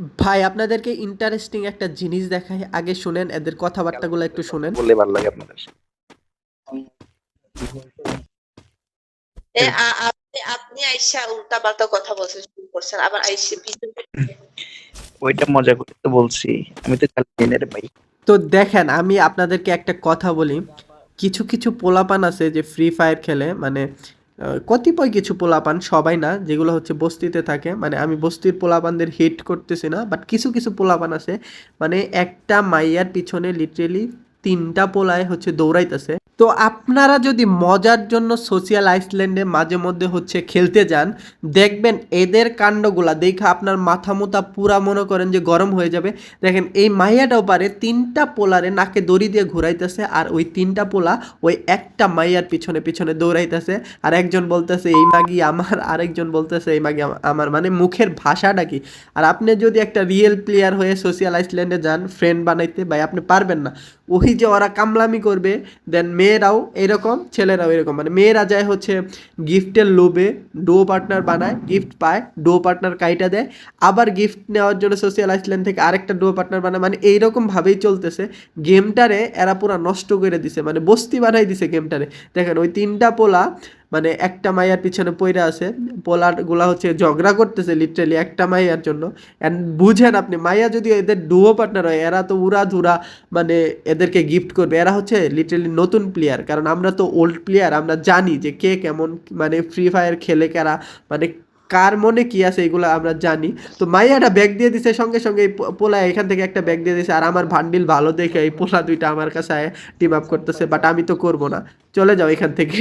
ভাই আপনাদেরকে ইন্টারেস্টিং একটা জিনিস দেখাই। আগে শুনেন এদের কথাবার্তাগুলো একটু শুনেন। বললে ভালো লাগে আপনাদের। এ আপনি আপনি আইসা উল্টা পাল্টা কথা বলতে শুরু করছেন আবার আইসা ওইটা মজা করে তো বলছি। আমি তো খালি দিনের ভাই। তো দেখেন আমি আপনাদেরকে একটা কথা বলি। কিছু কিছু পোলাপান আছে যে ফ্রি ফায়ার খেলে মানে কতিপয় কিছু পোলাপান, সবাই না, যেগুলো হচ্ছে বস্তিতে থাকে মানে আমি বস্তির পোলাপানদের হিট করতেছি না বাট কিছু কিছু পোলাপান আছে মানে একটা মাইয়ার পিছনে লিটারেলি তিনটা পোলায় হচ্ছে দৌড়াইতেছে। তো আপনারা যদি মজার জন্য সোশিয়াল আইসল্যান্ডে মাঝে মধ্যে হচ্ছে খেলতে যান, দেখবেন এদের কাণ্ডগুলা দেখে আপনার মাথা মোতা পুরা মনে করেন যে গরম হয়ে যাবে। দেখেন এই মাইয়াটাও পারে তিনটা পোলারে নাকে দড়ি দিয়ে ঘুরাইতেছে আর ওই তিনটা পোলা ওই একটা মাইয়ার পিছনে পিছনে দৌড়াইতেছে। আর একজন বলতেছে, এই মাগি আমার। আরেকজন বলতেছে, এই মাগি আমার। মানে মুখের ভাষাটা কি? আর আপনি যদি একটা রিয়েল প্লেয়ার হয়ে সোশিয়াল আইসল্যান্ডে যান, ফ্রেন্ড বানাইতে, ভাই আপনি পারবেন না। ওই যে ওরা কামলামি করবে দেন মেয়েরাও এরকম, ছেলেরাও এরকম। মানে মেয়েরা যায় হচ্ছে গিফটের লোভে ডো পার্টনার বানায়, গিফট পায়, ডো পার্টনার কাইটা দেয়, আবার গিফট নেওয়ার জন্য সোশিয়াল আইসল্যান্ড থেকে আরেকটা ডো পার্টনার বানায়। মানে এইরকম ভাবেই চলতেছে। গেমটারে এরা পুরো নষ্ট করে দিছে। মানে বস্তি বানাই দিছে গেমটারে। দেখেন ওই তিনটা পোলা মানে একটা মাইয়ার পিছনে পইরা আছে পোলাগুলা হচ্ছে ঝগড়া করতেছে লিটারালি একটা মাইয়ার জন্য। অ্যান্ড বুঝেন আপনি, মাইয়া যদি এদের ডুও পার্টনার হয়, এরা তো উড়া ধুরা মানে এদেরকে গিফট করবে। এরা হচ্ছে লিটারালি নতুন প্লেয়ার কারণ আমরা তো ওল্ড প্লেয়ার আমরা জানি যে কে কেমন মানে ফ্রি ফায়ার খেলে কারা মানে কার মনে কি আছে এগুলো আমরা জানি। তো মাইয়াটা ব্যাগ দিয়ে দিছে, সঙ্গে সঙ্গে পোলা এখান থেকে একটা ব্যাগ দিয়ে দিছে, আর আমার ভান্ডিল ভালো দেখে এই পোলা দুইটা আমার কাছে টিম আপ করতেছে বাট আমি তো করব না। চলে যাও এখান থেকে।